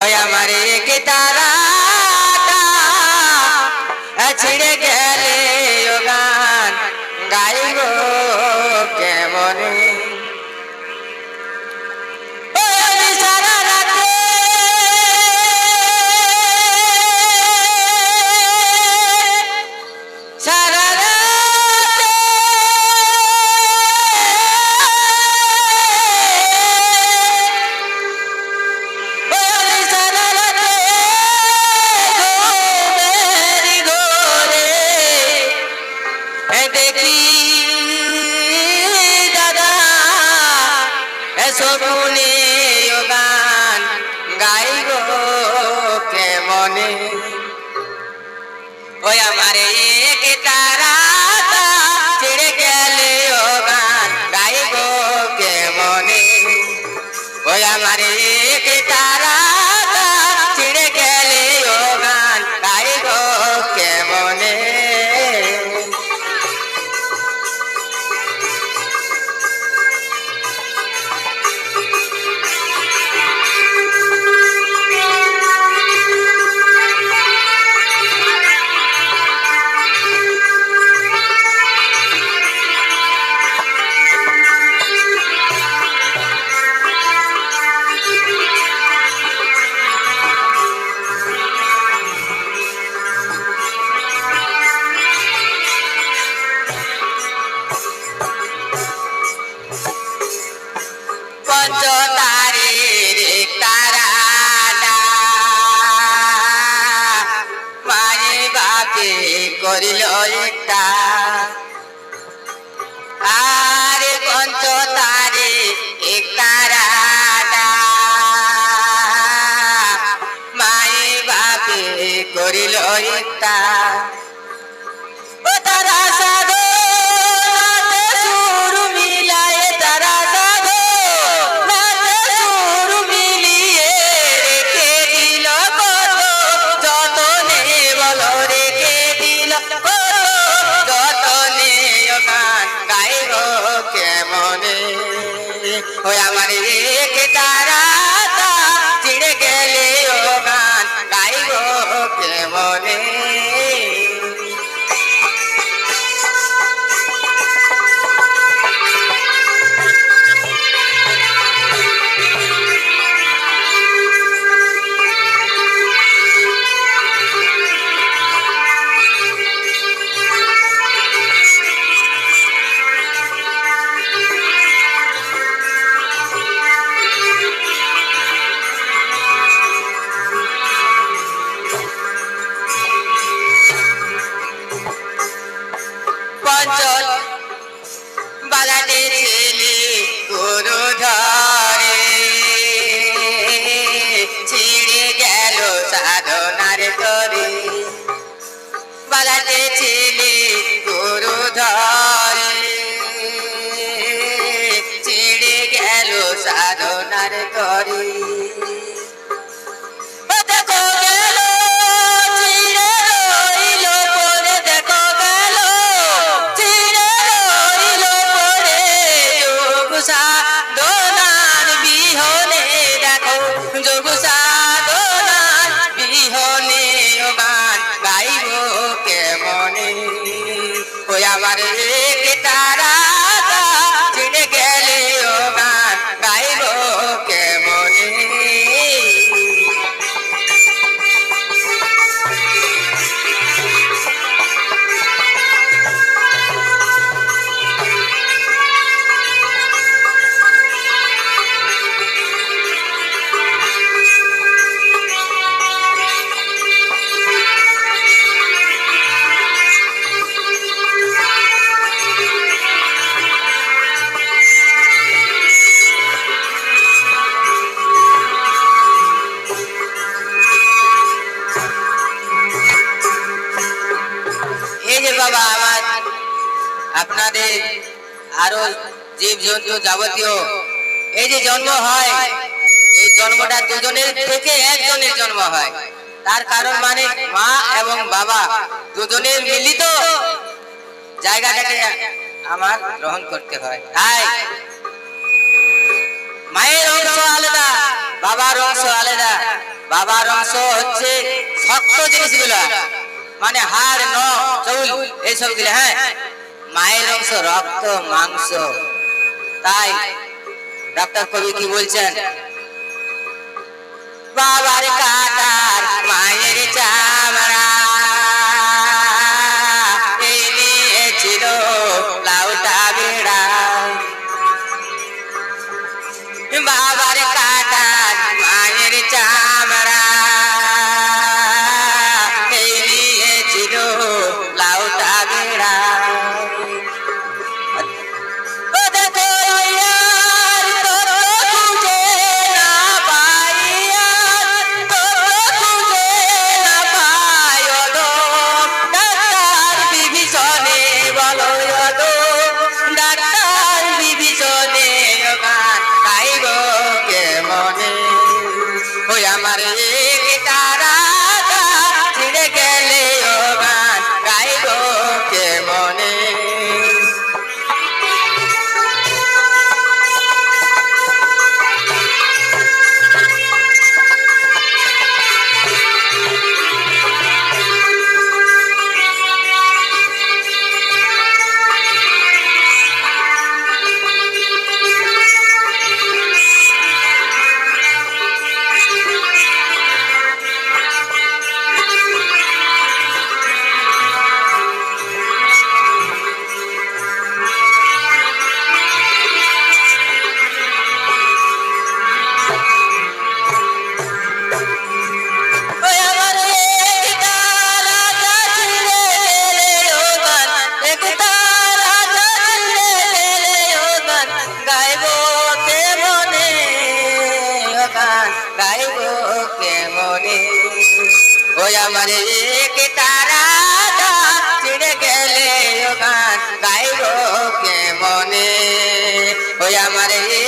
আমার কি ও গান গাইব কেমনে? ওই আমার এক তারা ছেড়ে গেলে ও গান গাইব কেমনে? ওই আমার এক তারা করিল কেমনে তরে বালাতে ছেলে গরু ধরে। ছেড়ে গেল সাধনার তরে আপনাদের আরও জীব জন্তু যাবতীয় এই যে জন্ম হয়, এই জন্মটা দুজনের থেকে একজনের জন্ম হয়। তার কারণ মানে মা এবং বাবা দুজনের মিলিত জায়গাটাকে আমার গ্রহণ করতে হয়। তাই মায়ের অংশ আলাদা, বাবার অংশ আলাদা। বাবার অংশ হচ্ছে শক্ত জিনিসগুলো মানে হাড়, নখ, চুল, এইসবগুলো হ্যাঁ? মায়ের অংশ রক্ত মাংস। তাই ডাক্তার কবি কি বলছেন? বাবার কাতার মায়ের চা amarillita. ওই আমার মানে কি তারা ছিড়ে গেলে গান গাইব কে মনে ওই আমার মানে